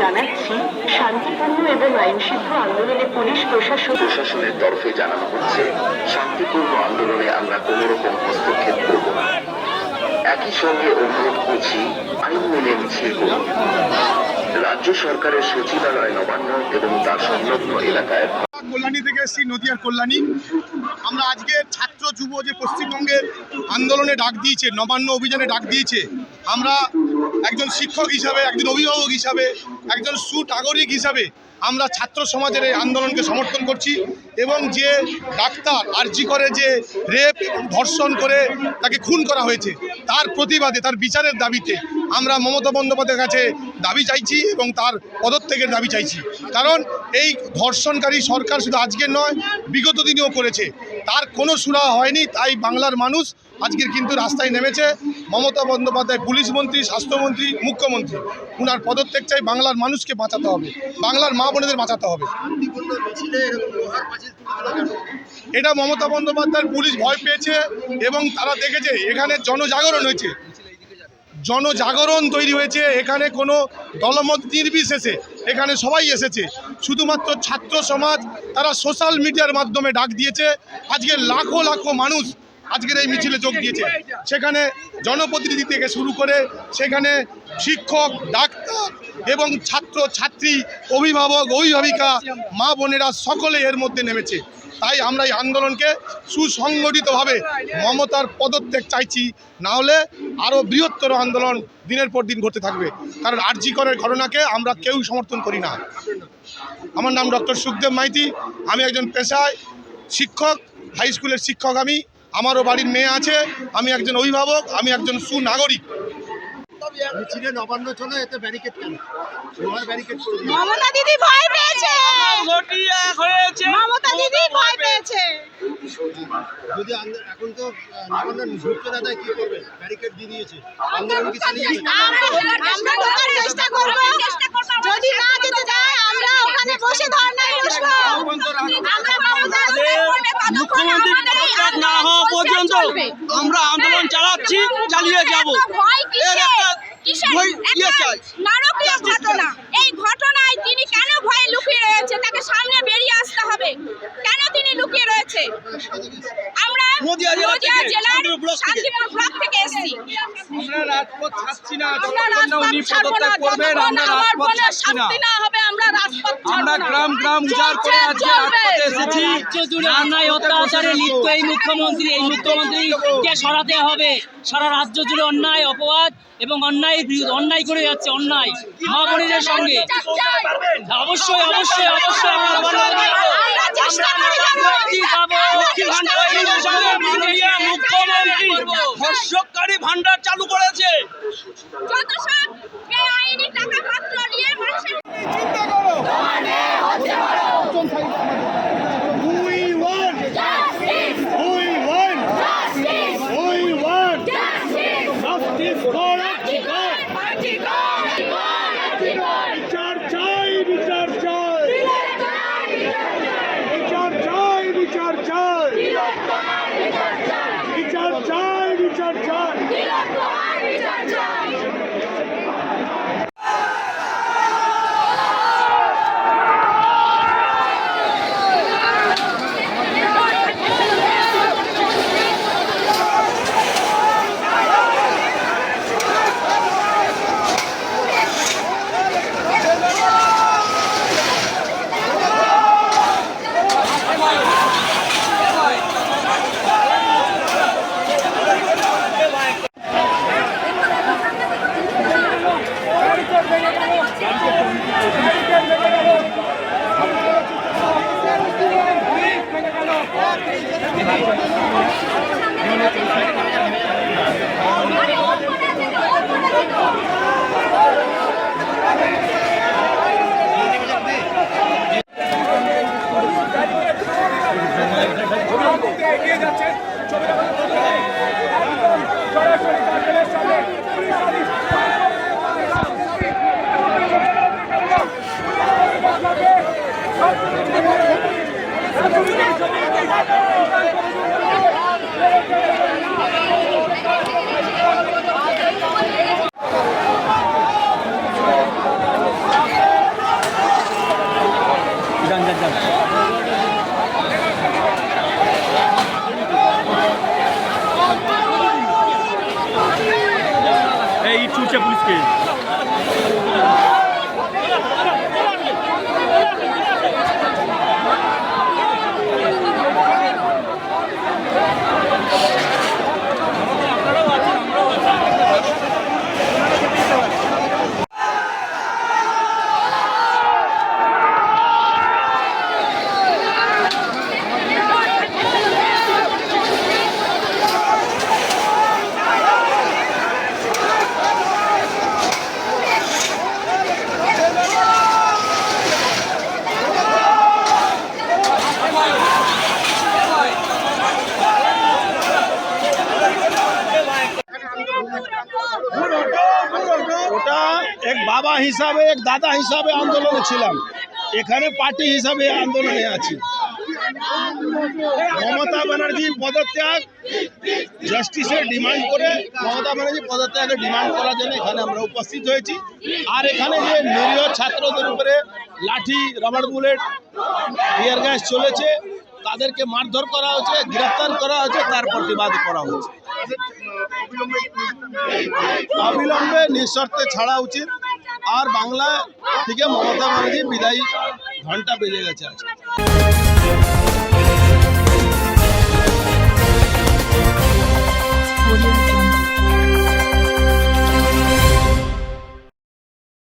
জানাচ্ছি শান্তিপূর্ণ এবং আইনসিদ্ধ আন্দোলনে পুলিশ প্রশাসন প্রশাসনের তরফে জানানো হচ্ছে শান্তিপূর্ণ আন্দোলনে আমরা কোনো রকম হস্তক্ষেপ করব না। একই সঙ্গে অনুরোধ করছি আইন মেনে মিছিল করুন। রাজ্য সরকারের সচিবালয় নবান্ন এবং তার সংলগ্ন এলাকায় কল্যাণী থেকে এসেছি নদিয়ার কল্যাণী। আমরা আজকে ছাত্র যুব যে পশ্চিমবঙ্গের আন্দোলনে ডাক দিয়েছে নবান্ন অভিযানে ডাক দিয়েছে আমরা একজন শিক্ষক হিসাবে, একজন অভিভাবক হিসাবে, একজন সুনাগরিক হিসাবে আমরা ছাত্র সমাজের এই আন্দোলনকে সমর্থন করছি এবং যে ডাক্তার আরজি করে যে রেপ ধর্ষণ করে তাকে খুন করা হয়েছে, তার প্রতিবাদে, তার বিচারের দাবিতে আমরা মমতা বন্দ্যোপাধ্যায়ের কাছে দাবি চাইছি এবং তার পদত্যাগের দাবি চাইছি। কারণ এই ধর্ষণকারী সরকার শুধু আজকের নয়, বিগত দিনেও করেছে। তার কোনো সুরা হয়নি, তাই বাংলার মানুষ আজকের কিন্তু রাস্তায় নেমেছে মমতা বন্দ্যোপাধ্যায়, পুলিশ মন্ত্রী, স্বাস্থ্যমন্ত্রী, মুখ্যমন্ত্রী। উনার পদত্যাগ চাই বাংলার মানুষকে বাঁচাতে হবে, বাংলার মা বোনেদের বাঁচাতে হবে। এটা মমতা বন্দ্যোপাধ্যায়ের পুলিশ ভয় পেয়েছে এবং তারা দেখেছে, এখানে জনজাগরণ হয়েছে। জনজাগরণ তৈরি হয়েছে, এখানে কোনো দলমত নির্বিশেষে, এখানে সবাই এসেছে। শুধুমাত্র ছাত্র সমাজ, তারা সোশ্যাল মিডিয়ার মাধ্যমে ডাক দিয়েছে। আজকে লাখো লাখো মানুষ আজকের এই মিছিলে যোগ দিয়েছে। সেখানে জনপ্রতিনিধি থেকে শুরু করে সেখানে শিক্ষক, ডাক্তার এবং ছাত্র, ছাত্রী, অভিভাবক, অভিভাবিকা, মা বোনেরা সকলে এর মধ্যে নেমেছে। তাই আমরা এই আন্দোলনকে সুসংগঠিতভাবে মমতার পদত্যাগ চাইছি। না হলে আরও বৃহত্তর আন্দোলন দিনের পর দিন ঘটতে থাকবে। কারণ আরজি করের ঘটনাকে আমরা কেউ সমর্থন করি না। আমার নাম ডক্টর সুখদেব মাইতি। আমি একজন পেশায় শিক্ষক, হাই স্কুলের শিক্ষক আমি। আমারও বাড়ির মেয়ে আছে আমি একজন অভিভাবক আমি একজন সুনাগরিক। মিছিলে নবান্ন চলো এতে ব্যারিকেড কেন? লোহার ব্যারিকেড মমতা দিদি ভয় পেয়েছে। হয়েছে। মমতা দিদি ভয় পেয়েছে। যদি এখন তো নবান্ন ঢুকতে না দেয় কি করবে? ব্যারিকেড দিয়ে দিয়েছে। আন্দোলন কি চালিয়ে আমরা আমরা ঢোকার চেষ্টা করব। যদি না যেতে যায় আমরা ওখানে বসে ধর্নায় বসবো। আমরা মুখ্যমন্ত্রী পদত্যাগ না হওয়া পর্যন্ত আমরা আন্দোলন চালাচ্ছি চালিয়ে যাব এর একটা বই ইয়ে চাই নারকীয় ঘটনা। এই ঘটনায় তিনি কেন ভয়ে লুকিয়ে রয়েছে? তাকে সামনে বেরিয়ে আসতে হবে। কেন তিনি লুকিয়ে রয়েছে? আমরা নদিয়া জেলার শান্তিপুর ব্লক থেকে। শান্তিপুর ব্লক থেকে এসেছি। আমরা রাজপথ ছাড়ছি না আমরা রাজপথ ছাড়বো না আমার বোনের না। হবে আমরা রাজপথ ছাড়বো আমরা না। গ্রাম গ্রাম উজাড় করে আজকে এসেছি। রাজ্য জুড়ে অন্যায় অত্যাচারে লিপ্ত এই মুখ্যমন্ত্রী এই মুখ্যমন্ত্রীকে সরাতে হবে। সারা রাজ্য জুড়ে অন্যায় অপবাদ এবং অন্যায়ের বিরুদ্ধে অন্যায় করে যাচ্ছে অন্যায়। মা বোনেদের সঙ্গে। অবশ্যই অবশ্যই অবশ্যই মুখ্যমন্ত্রী ভান্ডার চালু করেছে এগিয়ে যাচ্ছে। ছবিটা পুলিশকে এক বাবা হিসাবে, এক দাদা হিসাবে আন্দোলনে ছিলাম। এখানে পার্টি হিসাবে আন্দোলনে আছি। মমতা ব্যানার্জির পদত্যাগ জাস্টিসের ডিমান্ড করে মমতা ব্যানার্জি পদত্যাগের ডিমান্ড করার জন্য এখানে আমরা উপস্থিত হয়েছি। আর এখানে যে নিরীহ ছাত্রদের উপরে লাঠি রাবার বুলেট টিয়ার গ্যাস চলেছে, তাদেরকে মারধর করা হচ্ছে গ্রেফতার করা হচ্ছে, তার প্রতিবাদ করা হচ্ছে। অবিলম্বে নিঃশর্তে ছাড়া উচিত। আর বাংলা থেকে মমতা ব্যানার্জি বিদায়ী ঘণ্টা বেজে গেছে আজকে।